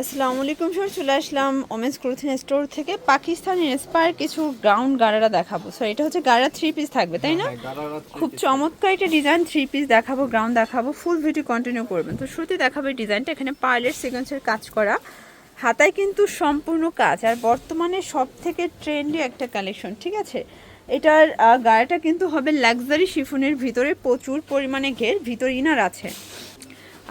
আসসালামু আলাইকুম স্যার চলে আসলাম ওমেন্স ক্লোথিং স্টোর থেকে। পাকিস্তানি ইন্সপায়ার কিছু গ্রাউন্ড গাড়ারা দেখাবো। স্যার এটা হচ্ছে গাড়া থ্রি পিস থাকবে তাই না? খুব চমৎকার একটা ডিজাইন থ্রি পিস দেখাবো গ্রাউন্ড দেখাবো ফুল ভিডিও কন্টিনিউ করবেন। তো শুরুতে দেখাবো এই ডিজাইনটা এখানে পার্লের সিকোয়েন্সের কাজ করা। হাতায় কিন্তু সম্পূর্ণ কাজ আর বর্তমানে সব থেকে ট্রেন্ডি একটা কালেকশন ঠিক আছে? এটার গাড়াটা কিন্তু হবে লাক্সারি শিফনের ভিতরে প্রচুর পরিমাণে ঘের ভিতর ইনার আছে।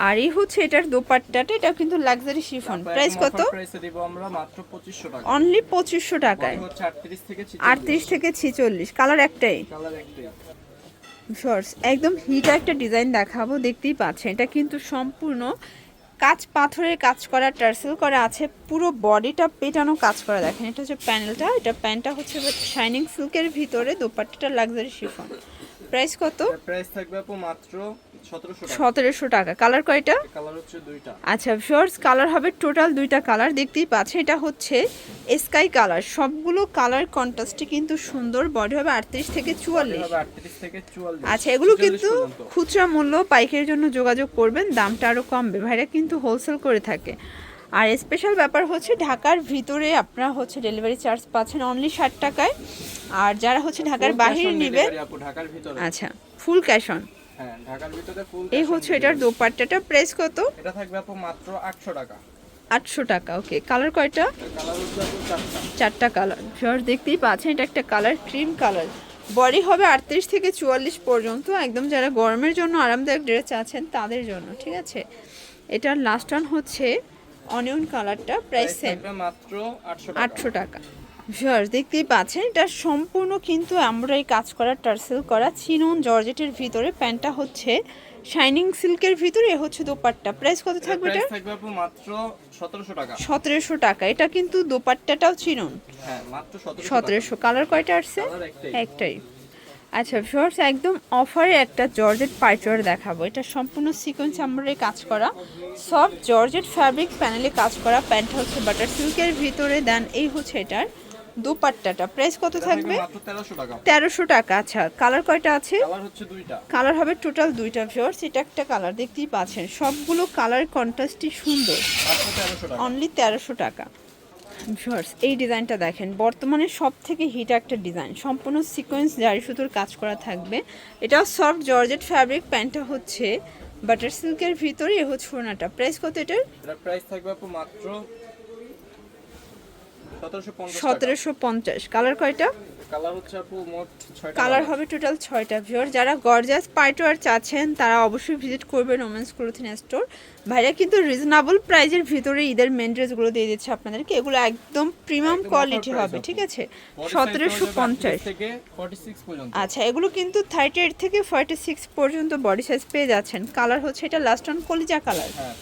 আর এই হচ্ছে এটার দোপাট্টাটা এটা কিন্তু লাক্সারি শিফন প্রাইস কত? প্রাইসে দিব আমরা মাত্র 2500 টাকা। অনলি পঁচিশশো টাকায়। হচ্ছে 38 থেকে আটত্রিশ থেকে ছিচল্লিশ। কালার একটাই। কালার একটাই। শর্টস একদম হিট একটা ডিজাইন দেখাবো দেখতেই পাচ্ছেন। এটা কিন্তু সম্পূর্ণ কাজ পাথরের কাজ করা টার্সেল করা আছে। পুরো বডিটা পেটানো কাজ করা। দেখেন এটা হচ্ছে প্যানেলটা। এটা প্যান্টটা হচ্ছে শাইনিং সিল্কের ভিতরে। দোপাট্টাটা লাক্সারি শিফন প্রাইস কত? প্রাইস থাকবে আপু মাত্র 1700 টাকা সতেরোশো টাকা। কালার কয়টা? আচ্ছা শর্টস কালার হবে টোটাল দুইটা কালার দেখতেই পাচ্ছেন এটা হচ্ছে স্কাই কালার সবগুলো কালার কন্ট্রাস্টে কিন্তু সুন্দর বডি হবে আটত্রিশ থেকে চুয়াল্লিশ। হবে 38 থেকে 44 আচ্ছা এগুলো কিন্তু। খুচরা মূল্য পাইকারির জন্য যোগাযোগ করবেন দামটা আরও কমবে। ভাইরা কিন্তু হোলসেল করে থাকে। আর স্পেশাল ব্যাপার হচ্ছে ঢাকার ভিতরে আপনারা হচ্ছে ডেলিভারি চার্জ পাচ্ছেন অনলি ষাট টাকায়। আর যারা হচ্ছে ঢাকার বাহিরে ভিতরে। আচ্ছা ফুল ক্যাশ অন হ্যাঁ ঢাকার ভিতরে ফুল এই হচ্ছে এটার দোপাট্টাটা। প্রাইস কত? এটা থাকবে আপু মাত্র 800 টাকা। আটশো টাকা ওকে কালার কয়টা? চারটা। কালার ভিউয়ার দেখতেই পাচ্ছেন এটা একটা কালার ক্রিম কালার বডি হবে আটত্রিশ থেকে চুয়াল্লিশ পর্যন্ত। একদম যারা গরমের জন্য আরামদায়ক ড্রেস চাচ্ছেন তাদের জন্য ঠিক আছে? এটার লাস্ট ওয়ান হচ্ছে অনিয়ন কালারটা প্রাইস সেম মাত্র 800 টাকা। আটশো টাকা। ভিউয়ার দেখতেই পাচ্ছেন এটা সম্পূর্ণ কিন্তু এমব্রয়ডারি কাজ করা টার্সেল করা। চিনন জর্জেটের ভিতরে প্যান্টটা হচ্ছে শাইনিং সিল্কের ভিতরে হচ্ছে দোপাট্টা। প্রাইস কত থাকবে প্রাইস এটা থাকবে আপু মাত্র 1700 টাকা। সতেরোশো টাকা। এটা কিন্তু দোপাট্টাটাও চিনন হ্যাঁ মাত্র 1700 সতেরোশো। কালার কয়টা আসছে? কালার একটাই। আচ্ছা ভিউয়ার্স একদম অফারে একটা জর্জেট পাইচর দেখাবো। এটা সম্পূর্ণ সিকোয়েন্স আমরাই কাজ করা। সফট জর্জেট ফ্যাব্রিক প্যানেলে কাজ করা। প্যান্ট হচ্ছে বাটার সিল্কের ভিতরে। দেন এই হচ্ছে এটার। দোপাট্টাটা। প্রাইস কত থাকবে? মাত্র 1300 টাকা। তেরোশো টাকা আচ্ছা। কালার কয়টা আছে? কালার হবে টোটাল দুইটা ভিউয়ার্স এটা একটা কালার দেখতেই পাচ্ছেন। সবগুলো কালার কন্ট্রাস্টই সুন্দর। মাত্র 1300 টাকা। অনলি তেরোশো টাকা। ভিউয়ার্স এই ডিজাইনটা দেখেন। বর্তমানে সব থেকে হিট একটা ডিজাইন। সম্পূর্ণ সিকোয়েন্স জারি সুতোর কাজ করা থাকবে। এটাও সফট জর্জেট ফ্যাব্রিক প্যান্টটা হচ্ছে বাটার সিল্কের ভিতরে হচ্ছে ফোনাটা প্রাইস কত এটার? প্রাইস থাকবে মাত্র 1750 টাকা সতেরোশো পঞ্চাশ কালার কয়টা? কালার হচ্ছে আপু মোট 6টা কালার হবে টোটাল ছয়টা ভিউয়ার যারা গর্জাস পাইটোয়ার চাচ্ছেন তারা অবশ্যই ভিজিট করবেন ওমেন্স ক্লোথিং স্টোর ভাইরা কিন্তু রিজনেবল প্রাইজের ভিতরে ঈদের মেন ড্রেসগুলো দিয়ে দিচ্ছে আপনাদেরকে। এগুলো একদম প্রিমিয়াম কোয়ালিটি হবে ঠিক আছে? সতেরোশো পঞ্চাশ। 38 থেকে 46 পর্যন্ত। আচ্ছা এগুলো কিন্তু থার্টি এইট থেকে ফর্টি সিক্স পর্যন্ত বডি সাইজ পেয়ে যাচ্ছেন। কালার হচ্ছে এটা লাস্ট অন কলিজা কালার হ্যাঁ.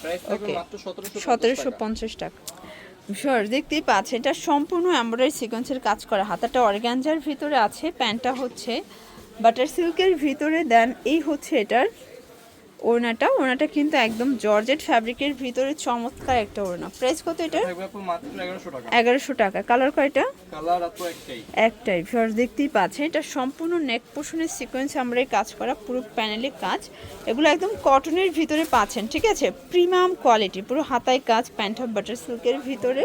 মাত্র 1750 সতেরোশো পঞ্চাশ টাকা। শিওর দেখতেই পাচ্ছেন। এটা সম্পূর্ণ এমব্রয়ডারি সিকোয়েন্সের কাজ করা। হাতাটা অর্গ্যানজার ভিতরে আছে, প্যান্টটা হচ্ছে বাটার সিল্কের ভিতরে দেন। এই হচ্ছে এটার ওড়নাটা ওড়নাটা কিন্তু একদম জর্জেট ফ্যাব্রিকের ভিতরে চমৎকার একটা ওড়না। প্রাইস কত এটা থাকবে আপু মাত্র 1100 টাকা। এগারোশো টাকা। কালার কয়টা? একটাই। একটাই। ভিউয়ার্স দেখতেই পাচ্ছেন এটা সম্পূর্ণ নেক পোষণের সিকোয়েন্স আমরা কাজ করা পুরো প্যানেলে কাজ। এগুলো একদম কটনের ভিতরে পাচ্ছেন ঠিক আছে? প্রিমিয়াম কোয়ালিটি পুরো হাতায় কাজ প্যান্ট অফ বাটার সিল্কের ভিতরে।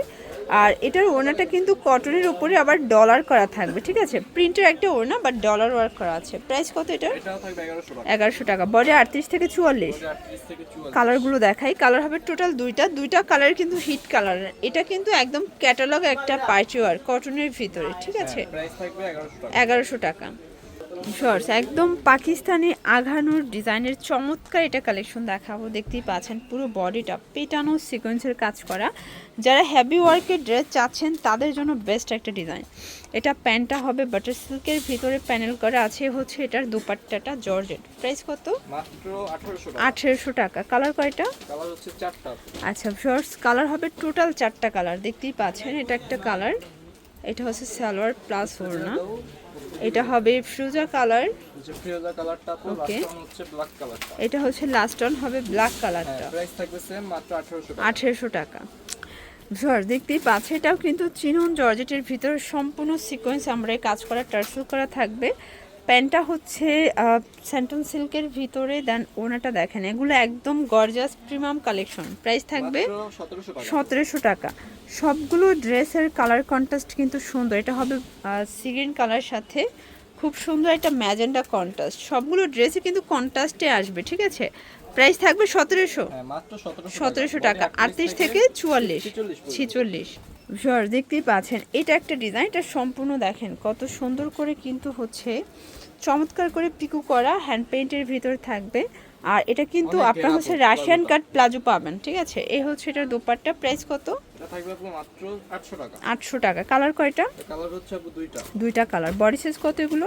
আর এটার ওড়নাটা কিন্তু কটনের উপরে আবার ডলার করা থাকবে ঠিক আছে? প্রিন্টের একটা ওড়না বাট ডলার ওয়ার্ক করা আছে। প্রাইস কত এটা এটাও থাকবে 1100 টাকা। এগারোশো টাকা। বডি আটত্রিশ থেকে চুয়াল্লিশ। 38 থেকে 44 কালারগুলো দেখাই। কালার হবে টোটাল দুইটা। দুইটা কালার কিন্তু হিট কালার এটা কিন্তু একদম ক্যাটালগ একটা পার্টিওয়ার কটনের ভিতরে ঠিক আছে? প্রাইস থাকবে 1100 টাকা। এগারোশো টাকা। শর্টস একদম পাকিস্তানি আঘানোর ডিজাইনের চমৎকার এটা কালেকশন দেখাবো। দেখতেই পাচ্ছেন পুরো বডিটা পেটানো সিকোয়েন্সের কাজ করা। যারা হ্যাভি ওয়ার্কের ড্রেস চাচ্ছেন তাদের জন্য বেস্ট একটা ডিজাইন এটা প্যান্টটা হবে বাটার সিল্কের ভিতরে প্যানেল করা আছে হচ্ছে এটার দুপাট্টাটা জর্জেট। প্রাইস কত? মাত্র 1800 আঠেরোশো টাকা। কালার কয়টা। আচ্ছা শর্টস কালার হবে টোটাল চারটা কালার দেখতেই পাচ্ছেন এটা একটা কালার এটা হচ্ছে সালোয়ার প্লাস ওড়না। এটা হবে ফ্রুজা কালার ফিরোজা কালারটা হচ্ছে ব্ল্যাক কালারটা এটা হচ্ছে লাস্ট অন হবে ব্ল্যাক কালারটা প্রাইস থাকবে সেম মাত্র 1800 টাকা। আঠেরোশো টাকা। জর্জ দেখতেই পাচ্ছে এটাও কিন্তু চিনন জর্জেটের ভিতরে সম্পূর্ণ সিকোয়েন্স আমরা কাজ করা টার্সেল করা থাকবে। প্যান্টটা হচ্ছে স্যান্টন সিল্কের ভিতরে দেন ওনাটা দেখেন। এগুলো একদম গর্জাস প্রিমিয়াম কালেকশন প্রাইস থাকবে সতেরোশো টাকা। সবগুলো ড্রেসের কালার কন্ট্রাস্ট কিন্তু সুন্দর। এটা হবে সিগ্রিন কালার সাথে খুব সুন্দর একটা ম্যাজেন্ডা কন্ট্রাস্ট সবগুলো ড্রেসে কিন্তু কন্ট্রাস্টে আসবে ঠিক আছে? প্রাইস থাকবে সতেরোশো। হ্যাঁ সতেরোশো সতেরোশো টাকা। আটত্রিশ থেকে চুয়াল্লিশ ছিচল্লিশ। জর দেখতেই পাচ্ছেন। এটা একটা ডিজাইন এটা সম্পূর্ণ দেখেন কত সুন্দর করে কিন্তু হচ্ছে চমৎকার করে পিকু করা হ্যান্ড পেইন্টের ভিতর থাকবে। আর এটা কিন্তু আপনার হচ্ছে রাশিয়ান। কাট প্লাজো পাবেন ঠিক আছে? এই হচ্ছে এটার দোপাট্টা প্রাইস কত? আটশো টাকা। কালার কয়টা? কালার হচ্ছে আপু দুইটা। কালার। বডি সাইজ কত এগুলো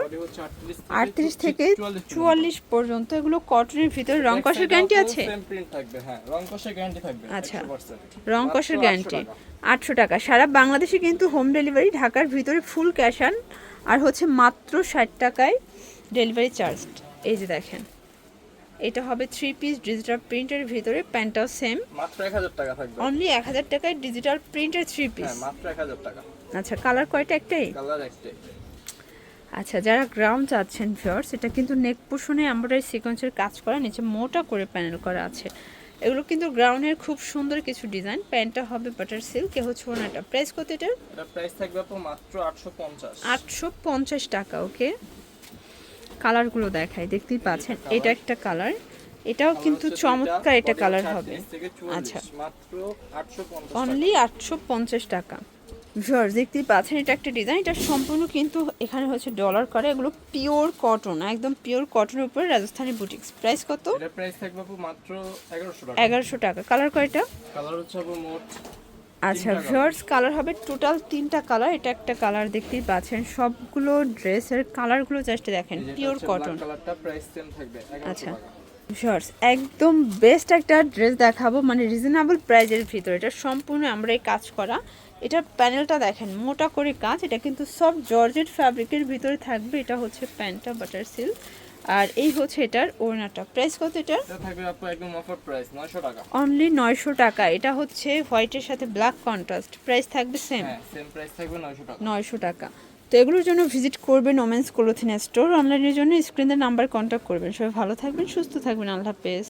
আটত্রিশ থেকে চুয়াল্লিশ পর্যন্ত। এগুলো কটনের ভিতরে রং কষের গ্যারান্টি আছে? সেম প্রিন্ট থাকবে হ্যাঁ। রং কষের গ্যারান্টি থাকবে আচ্ছা। 100% রং কষের গ্যারান্টি টাকা। আটশো টাকা। সারা বাংলাদেশে কিন্তু হোম ডেলিভারি ঢাকার ভিতরে ফুল ক্যাশ আন আর হচ্ছে মাত্র ষাট টাকায় ডেলিভারি চার্জ এই যে দেখেন। এটা হবে থ্রি পিস ডিজিটাল প্রিন্টের ভিতরে প্যান্টটাও সেম মাত্র এক হাজার টাকা থাকবে। অনলি এক হাজার টাকায় ডিজিটাল প্রিন্টের থ্রি পিস হ্যাঁ মাত্র এক হাজার টাকা। আচ্ছা কালার কয়টা একটাই? কালার একটাই। আচ্ছা যারা গ্রাউন্ড চাচ্ছেন ভিউয়ার্স এটা কিন্তু নেক পোষণে এমব্রয়ডারি সিকোয়েন্সের কাজ করা নিচে মোটা করে প্যানেল করা আছে। এগুলো কিন্তু গ্রাউন্ডের খুব সুন্দর কিছু ডিজাইন প্যান্টটা হবে বাটার সিল্ক এ হচ্ছে ওনাটা প্রাইস কত এটা প্রাইস থাকবে মাত্র আটশো পঞ্চাশ। আটশো পঞ্চাশ টাকা ওকে কালারগুলো দেখায় দেখতেই পাচ্ছেন? এটা একটা কালার। এটাও কিন্তু চমৎকার এটা কালার হবে। আচ্ছা। আচ্ছা। অনলি আটশো পঞ্চাশ টাকা। ভিউয়ার্স দেখতেই পাচ্ছেন এটা একটা ডিজাইন এটা সম্পূর্ণ কিন্তু এখানে হচ্ছে ডলার করে। এগুলো পিওর কটন একদম পিওর কটনের উপরে রাজস্থানি বুটিক্স প্রাইস কত? এটা প্রাইস থাকবে মাত্র এগারোশো টাকা। টাকা। কালার কয়টা? কালার হচ্ছে মোট আচ্ছা ভিউয়ার্স কালার হবে টোটাল তিনটা কালার এটা একটা কালার দেখতেই পাচ্ছেন। সবগুলো ড্রেসের কালারগুলো জাস্ট দেখেন পিওর কটন আচ্ছা। শর্টস একদম বেস্ট একটা ড্রেস দেখাবো মানে রিজনেবল প্রাইজের ভিতরে। এটা সম্পূর্ণ আমরা এই কাজ করা। এটার প্যানেলটা দেখেন মোটা করে কাজ। এটা কিন্তু সব জর্জেট ফ্যাব্রিকের ভিতরে থাকবে। এটা হচ্ছে প্যান্টটা বাটার সিল্ক আর এই হচ্ছে এটার ওড়নাটা। প্রাইস কত এটার? এটা থাকবে আপু একদম অফার প্রাইস নয়শো টাকা। অনলি নয়শো টাকা। এটা হচ্ছে হোয়াইটের সাথে ব্ল্যাক কন্ট্রাস্ট প্রাইস থাকবে সেম হ্যাঁ সেম প্রাইস থাকবে নয়শো টাকা। নয়শো টাকা। তো এগুলোর জন্য ভিজিট করবেন ওমেন্স ক্লোথিং স্টোর অনলাইনের জন্য স্ক্রিনের নাম্বার কন্ট্যাক্ট করবেন। সবাই ভালো থাকবেন সুস্থ থাকবেন। আল্লাহ হাফেজ।